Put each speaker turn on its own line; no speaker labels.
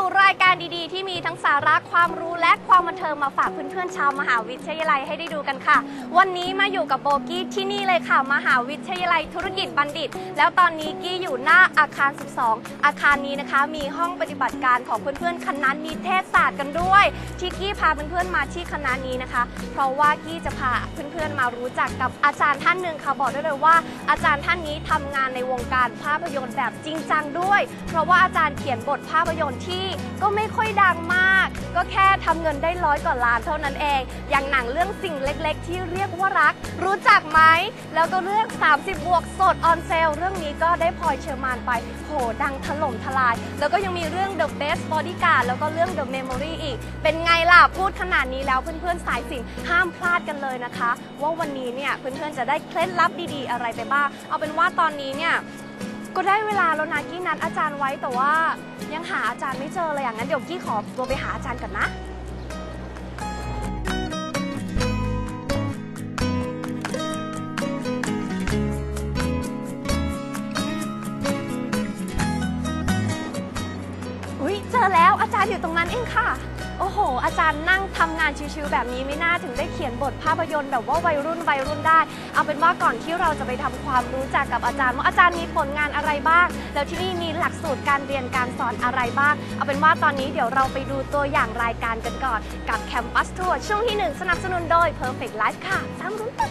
สู่รายการดีๆ ที่ ทั้งสาระความรู้และความบันเทิงมาฝากเพื่อนๆชาวมหาวิทยาลัยให้ได้ดูกันค่ะ วันนี้มาอยู่กับโบกี้ที่นี่เลยค่ะ มหาวิทยาลัยธุรกิจบัณฑิต แล้วตอนนี้กี้อยู่หน้าอาคาร 12 อาคารนี้นะคะ มีห้องปฏิบัติการของเพื่อนๆคณะนิเทศศาสตร์กันด้วยที่กี้พาเพื่อนๆมาที่คณะนี้นะคะ เพราะว่ากี้จะพาเพื่อนๆมารู้จักกับอาจารย์ท่านหนึ่งค่ะบอกได้เลยว่า อาจารย์ท่านนี้ทำงานในวงการภาพยนตร์แบบจริงจังด้วย เพราะว่าอาจารย์เขียนบทภาพยนตร์ที่ก็ไม่ค่อยดังมาก ก็แค่ทำเงินได้ร้อยกว่าล้านเท่านั้นเอง อย่างหนังเรื่องสิ่งเล็กๆ ที่เรียกว่ารัก รู้จักไหม แล้วก็เรื่อง 30 บวกสดออนเซลเรื่องนี้ก็ได้พลอยเชอร์มานไปโหดังถล่มทลาย แล้วก็ยังมีเรื่อง The Best Bodyguard แล้วก็เรื่อง The Memory อีก เป็นไงล่ะ พูดขนาดนี้แล้วเพื่อนๆสายสินห้ามพลาดกันเลยนะคะ ว่าวันนี้เนี่ยเพื่อนๆจะได้เคล็ดลับดีๆ อะไรไปบ้างเอาเป็นว่าตอนนี้เนี่ย ก็ได้เวลาแล้วนะกี้นัดอาจารย์ไว้แต่ว่ายังหาอาจารย์ไม่เจอเลยอย่างนั้นเดี๋ยวกี้ขอตัวไปหาอาจารย์ก่อนนะ อุ้ยเจอแล้วอาจารย์อยู่ตรงนั้นเองค่ะ โอ้โห อาจารย์นั่งทำงานชิวๆแบบนี้ไม่น่าถึงได้เขียนบทภาพยนตร์แบบว่าวัยรุ่นวัยรุ่นได้ เอาเป็นว่าก่อนที่เราจะไปทำความรู้จักกับอาจารย์ว่าอาจารย์มีผลงานอะไรบ้าง แล้วที่นี่มีหลักสูตรการเรียนการสอนอะไรบ้าง เอาเป็นว่าตอนนี้เดี๋ยวเราไปดูตัวอย่างรายการกันก่อน กับแคมปัสทัวร์ช่วงที่หนึ่งสนับสนุนโดย Perfect Life ค่ะตามรุ้นกัน